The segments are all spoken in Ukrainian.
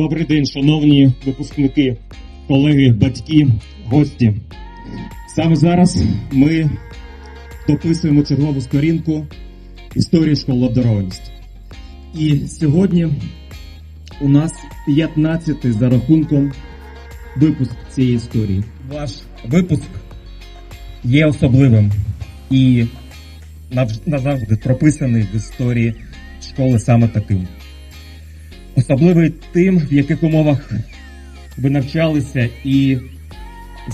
Добрий день, шановні випускники, колеги, батьки, гості. Саме зараз ми дописуємо чергову сторінку історії школи обдарованості. І сьогодні у нас 15-й за рахунком випуск цієї історії. Ваш випуск є особливим і назавжди прописаний в історії школи саме таким. Особливий тим, в яких умовах ви навчалися і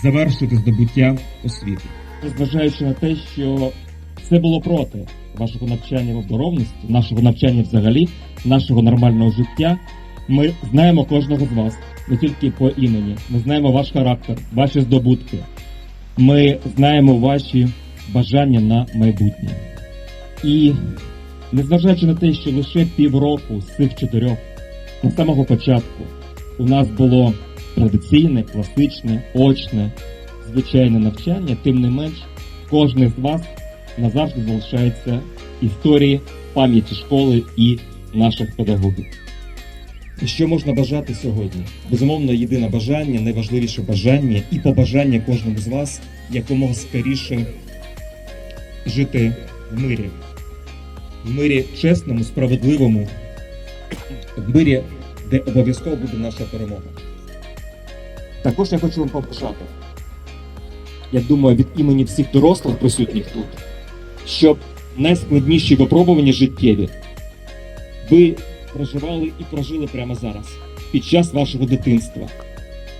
завершуєте здобуття освіти. Незважаючи на те, що все було проти вашого навчання в оборонності, нашого навчання взагалі, нашого нормального життя, ми знаємо кожного з вас, не тільки по імені. Ми знаємо ваш характер, ваші здобутки. Ми знаємо ваші бажання на майбутнє. І незважаючи на те, що лише півроку з цих чотирьох з самого початку у нас було традиційне, класичне, очне, звичайне навчання, тим не менш, кожен з вас назавжди залишається історії пам'яті школи і наших педагогів. Що можна бажати сьогодні? Безумовно, єдине бажання, найважливіше бажання і побажання кожному з вас якомога скоріше жити в мирі. В мирі чесному, справедливому, в мирі, де обов'язково буде наша перемога. Також я хочу вам побажати, я думаю, від імені всіх дорослих присутніх тут, щоб найскладніші випробування життєві ви проживали і прожили прямо зараз, під час вашого дитинства.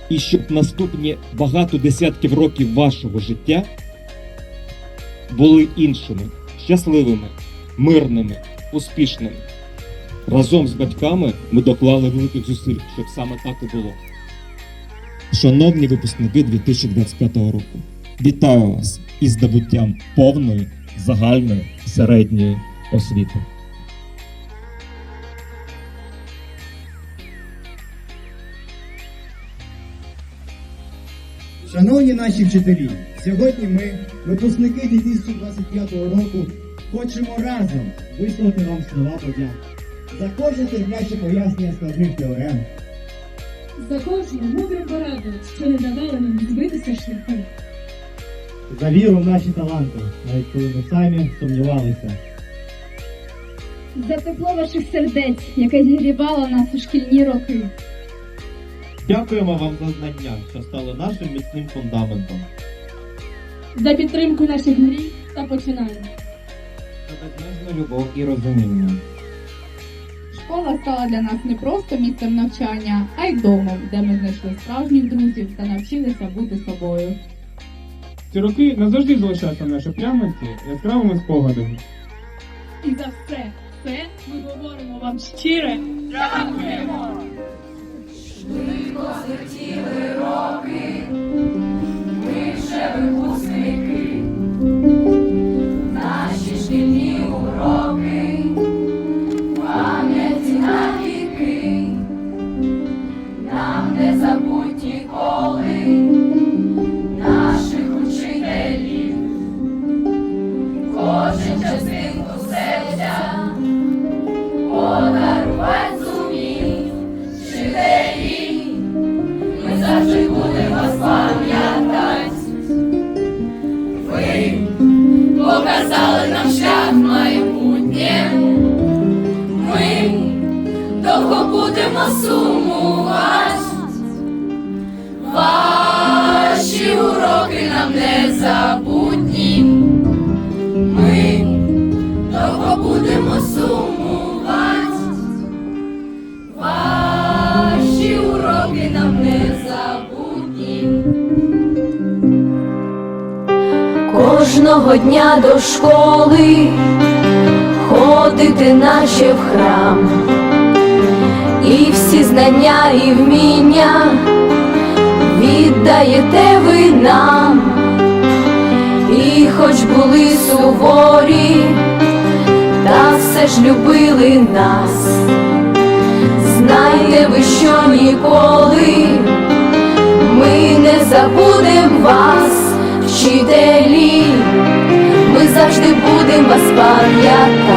І щоб наступні багато десятків років вашого життя були іншими, щасливими, мирними, успішними. Разом з батьками ми доклали великих зусиль, щоб саме так і було. Шановні випускники 2025 року, вітаю вас із здобуттям повної загальної середньої освіти. Шановні наші вчителі, сьогодні ми, випускники 2025 року, хочемо разом висловити вам слова подяки за кожне терпляче пояснення складних теорем, За кожну мудру пораду, що не давала нам збитися з шляху. за віру в наші таланти, навіть коли ми самі сумнівалися. за тепло ваших сердець, яке зігрівало нас у шкільні роки. Дякуємо вам за знання, що стали нашим міцним фундаментом. За підтримку наших мрій та починань. За безмежну любов і розуміння. Школа стала для нас не просто місцем навчання, а й домом, де ми знайшли справжніх друзів та навчилися бути собою. Ці роки назавжди залишаються в нашій пам'яті яскравими спогадами. І за все, все ми говоримо вам щире. Нам Ваші уроки нам не. Ми довго будемо сумувати. Ваші уроки нам не. Кожного дня до школи ходити наче в храм, і всі знання і вміння віддаєте ви нам, і хоч були суворі, та все ж любили нас. Знайте ви, що ніколи ми не забудем вас, вчителі, ми завжди будемо вас пам'ятати.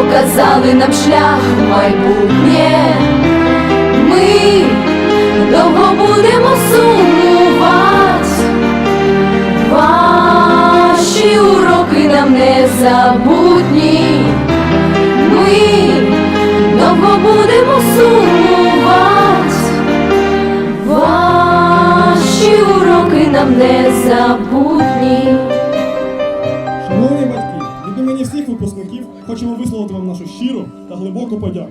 Показали нам шлях майбутнє. Ми довго будемо сумувати, ваші уроки нам не забутні. Ми довго будемо сумувати, ваші уроки нам не забутні. Хочемо висловити вам нашу щиру та глибоку подяку.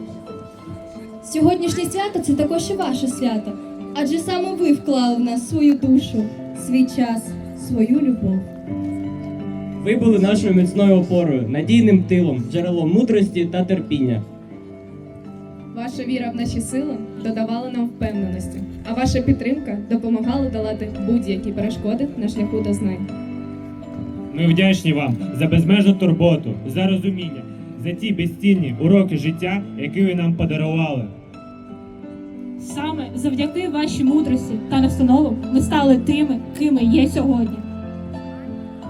Сьогоднішнє свято це також і ваше свято. Адже саме ви вклали в нас свою душу, свій час, свою любов. Ви були нашою міцною опорою, надійним тилом, джерелом мудрості та терпіння. Ваша віра в наші сили додавала нам впевненості, а ваша підтримка допомагала долати будь-які перешкоди на шляху до знань. Ми вдячні вам за безмежну турботу, за розуміння, за ті безцінні уроки життя, які ви нам подарували. Саме завдяки вашій мудрості та настановам ми стали тими, ким ми є сьогодні.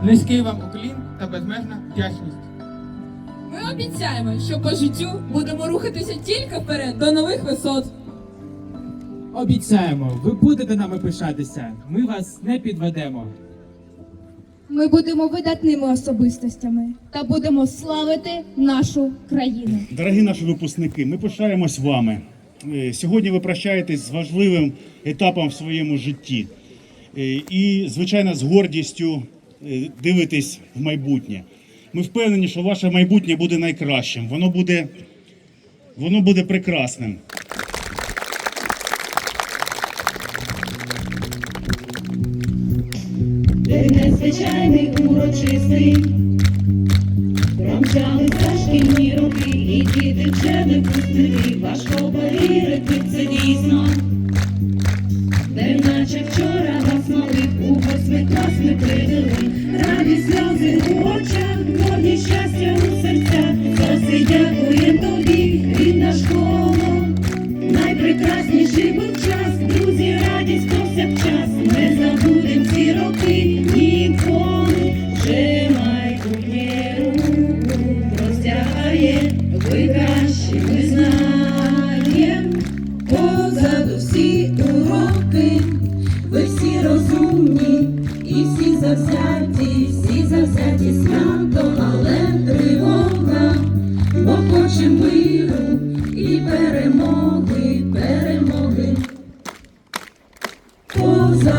Низький вам уклін та безмежна вдячність. Ми обіцяємо, що по життю будемо рухатися тільки вперед до нових висот. Обіцяємо, ви будете нами пишатися. Ми вас не підведемо. Ми будемо видатними особистостями та будемо славити нашу країну. Дорогі наші випускники, ми пишаємось вами. Е, Сьогодні ви прощаєтесь з важливим етапом в своєму житті. Е, І, звичайно, з гордістю е, дивитесь в майбутнє. Ми впевнені, що ваше майбутнє буде найкращим. Воно буде, воно буде прекрасним. День незвичайний урочистий, промчалися шкільні роки, і діти вже пустили важко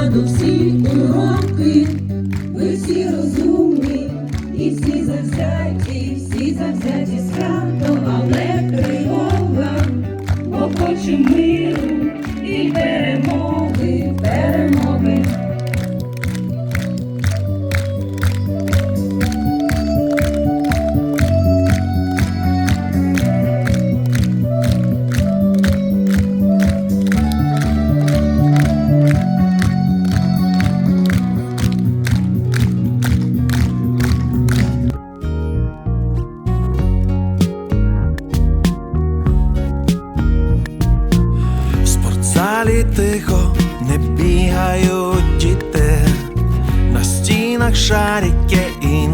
Позаду всі уроки, ви всі розумні, і всі завзяті, всі завзяті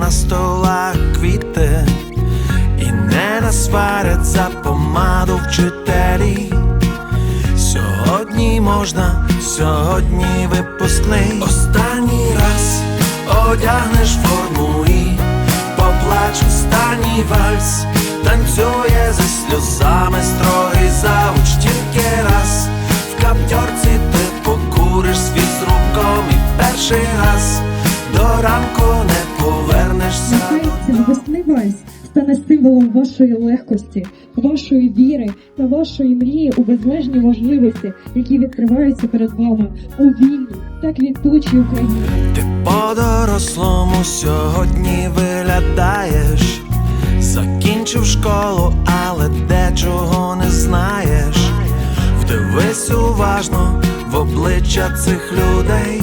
на столах квіти, і не насварять за помаду вчителі. Сьогодні можна, сьогодні випускний. Останній раз одягнеш форму і поплач останній вальс, танцює зі сльозами строгий завуч тільки раз. В каптьорці ти покуриш свій з руком і перший раз ранку не повернешся. Цей весний стане символом вашої легкості, вашої віри та вашої мрії у безмежні можливості, які відкриваються перед вами у вільній та квітучій Україні. Ти по-дорослому сьогодні виглядаєш. Закінчив школу, але дечого не знаєш. Вдивись уважно в обличчя цих людей,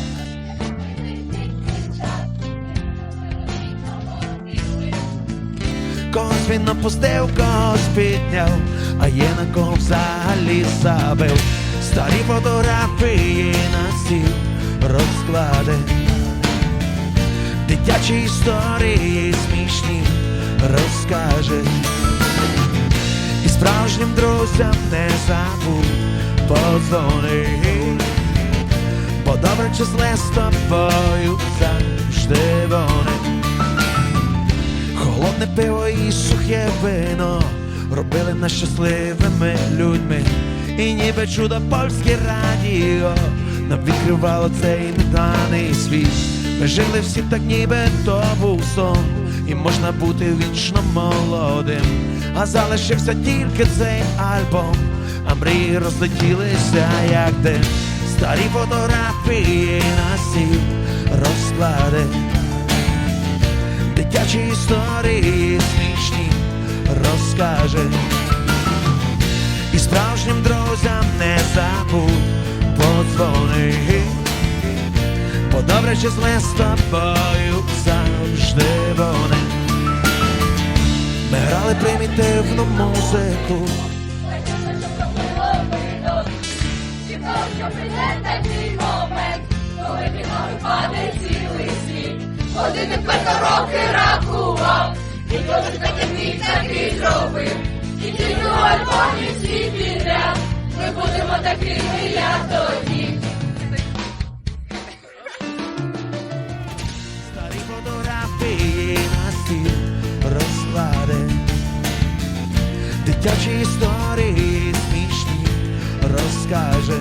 Когось він опустив, когось підняв, а є на кого взагалі забив. Старі фотографії на стіл розклади. Дитячі історії смішні розкаже. І справжнім друзям не забудь подзвони. Бо добре чи зле з тобою вино робили нас щасливими людьми. І ніби чудо польське радіо нам відкривало цей неданий світ. Ми жили всі так, ніби то був сон, і можна бути вічно молодим. А залишився тільки цей альбом, а мрії розлетілися, як дим. Старі фотографії на стіл розклади. Дитячі історії смішні розкаже. І справжнім друзям не забудь подзвони. Бо добре чи зле з тобою завжди вони. Ми грали примітивну музику. Години певно роки рахував, і кожен таки міг такий зробив. І тільки в альбомі всі підряд, ми будемо такими, як тоді. Старі фотографії на стіл розклади. Дитячі історії смішні розкаже.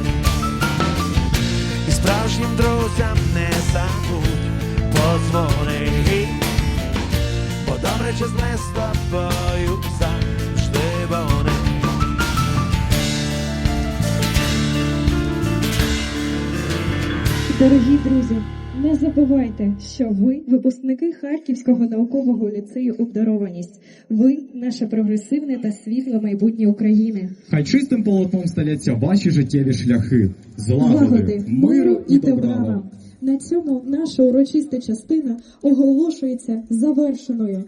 І справжнім друзям не забудь подзвони. Чи з тобою завжди вони. Дорогі друзі, не забувайте, що ви випускники Харківського наукового ліцею обдарованість. Ви наше прогресивне та світле майбутнє України. Хай чистим полотном стеляться ваші життєві шляхи. Злагоди, миру і добра. На цьому наша урочиста частина оголошується завершеною.